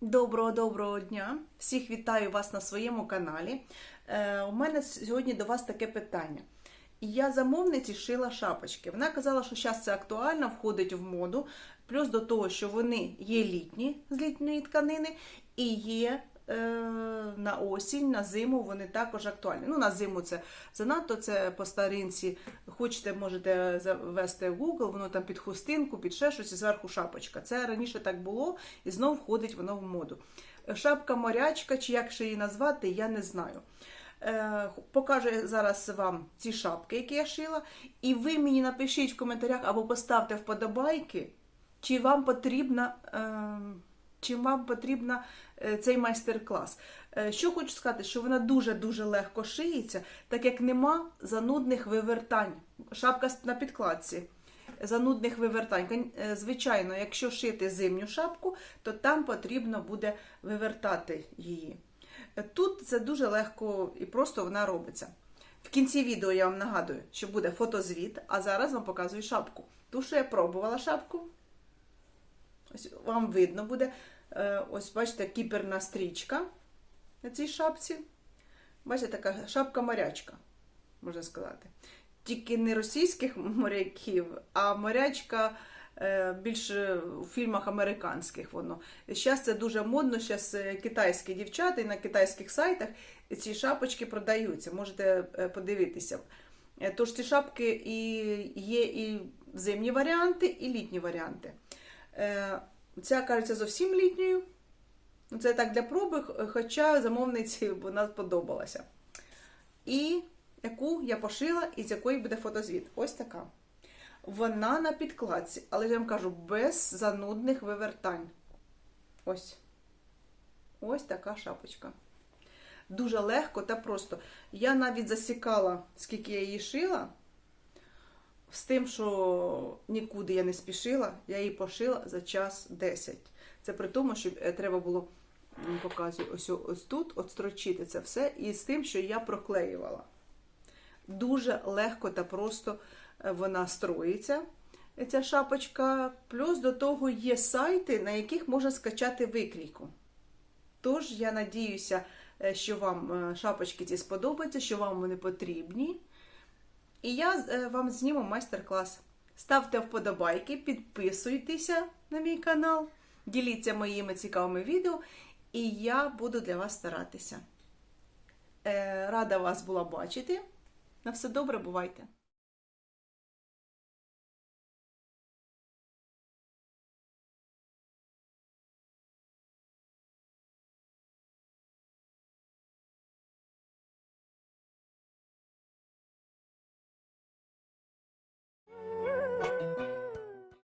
Доброго доброго дня! Всіх вітаю вас на своєму каналі. Е, у мене сьогодні до вас таке питання. Я замовниці шила шапочки. Вона казала, що зараз це актуально, входить в моду. Плюс до того, що вони є літні з літньої тканини і є на осінь, на зиму вони також актуальні. Ну, на зиму це занадто, це по старинці. Хочете, можете завести в Google, воно там під хустинку, під ще щось і зверху шапочка. Це раніше так було і знов входить воно в моду. Шапка морячка, чи як ще її назвати, я не знаю. Е, Покажу зараз вам ці шапки, які я шила, і ви мені напишіть в коментарях або поставте вподобайки, чи вам потрібна. Е, Чим вам потрібна е, цей майстер-клас? Е, Що хочу сказати, що вона дуже-дуже легко шиється, так як нема занудних вивертань. Шапка на підкладці. Занудних вивертань. Е, Звичайно, якщо шити зимню шапку, то там потрібно буде вивертати її. Тут це дуже легко і просто вона робиться. В кінці відео я вам нагадую, що буде фотозвіт, а зараз вам показую шапку. Ту, що я пробувала шапку. Ось вам видно буде. е, Ось, бачите, кіперна стрічка на цій шапці. Бачите, така шапка-морячка, можна сказати. Тільки не російських моряків, а морячка е, більше у фільмах американських. воно. Зараз це дуже модно, зараз китайські дівчата і на китайських сайтах ці шапочки продаються. Можете е, подивитися. Е, Тож ці шапки і є і зимні варіанти, і літні варіанти. Е, Ця кажеться зовсім літньою. Це так для проби, хоча замовниці вона сподобалася. І яку я пошила, і з якої буде фотозвіт. Ось така. Вона на підкладці, але я вам кажу, без занудних вивертань. Ось. Ось така шапочка. Дуже легко та просто. Я навіть засікала, скільки я її шила. З тим, що нікуди я не спішила, я її пошила за час 10. Це при тому, що е, треба було, показую, ось, ось тут от строчити це все, і з тим, що я проклеювала. Дуже легко та просто е, вона строїться, е, ця шапочка. Плюс до того є сайти, на яких можна скачати викрійку. Тож, я надіюся, що вам шапочки ці сподобаються, що вам вони потрібні. І я е, вам зніму майстер-клас. Ставте вподобайки, підписуйтеся на мій канал, діліться моїми цікавими відео, і я буду для вас старатися. Е, Рада вас була бачити. На все добре, бувайте!